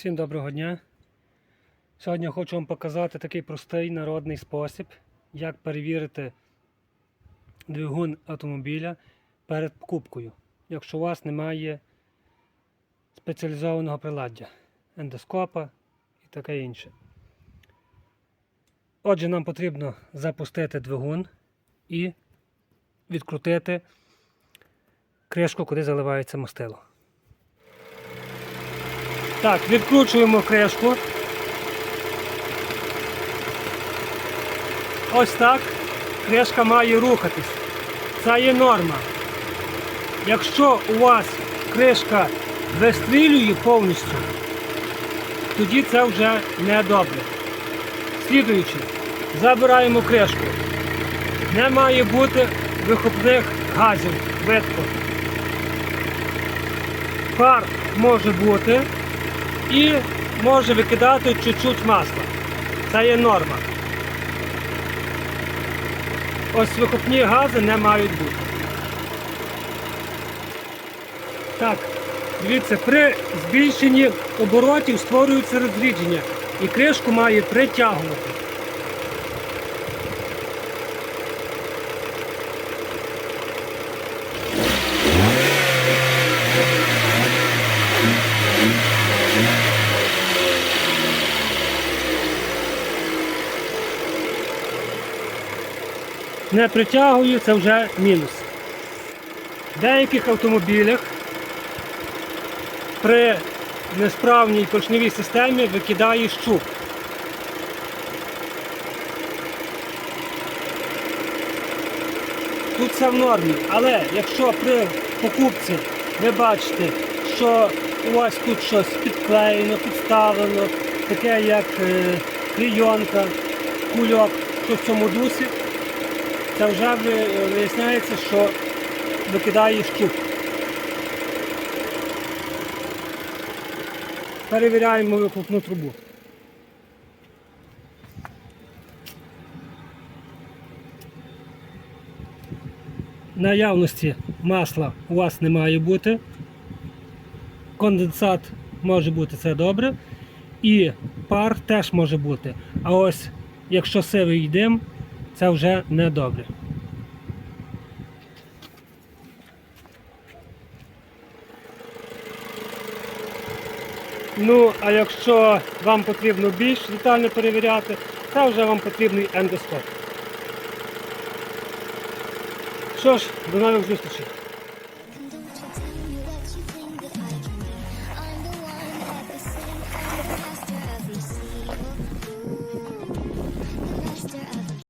Всім доброго дня. Сьогодні хочу вам показати такий простий народний спосіб, як перевірити двигун автомобіля перед покупкою, якщо у вас немає спеціалізованого приладдя, ендоскопа і таке інше. Отже, нам потрібно запустити двигун і відкрутити кришку, куди заливається мастило. Так, відкручуємо кришку. Ось так. Кришка має рухатись. Це є норма. Якщо у вас кришка вистрілює повністю, тоді це вже не добре. Слідуючи, забираємо кришку. Не має бути вихопних газів, видко. Пар може бути і може викидати чуть-чуть масла. Це є норма. Ось вихопні гази не мають бути. Так, дивіться, при збільшенні оборотів створюється розрідження і кришку має притягувати. Не притягує, це вже мінус. В деяких автомобілях при несправній поршневій системі викидає щуп. Тут все в нормі, але якщо при покупці ви бачите, що у вас тут щось підклеєно, підставлено, таке як е, клейонка, кульок, то в цьому дусі, це вже виясняється, що викидає щуп. Перевіряємо вихлопну трубу. Наявності масла у вас не має бути. Конденсат може бути це добре. І пар теж може бути. А ось якщо сивий дим, це вже не добре. Ну, а якщо вам потрібно більш детально перевіряти, це вже вам потрібний ендоскоп. Що ж, до нових зустрічей.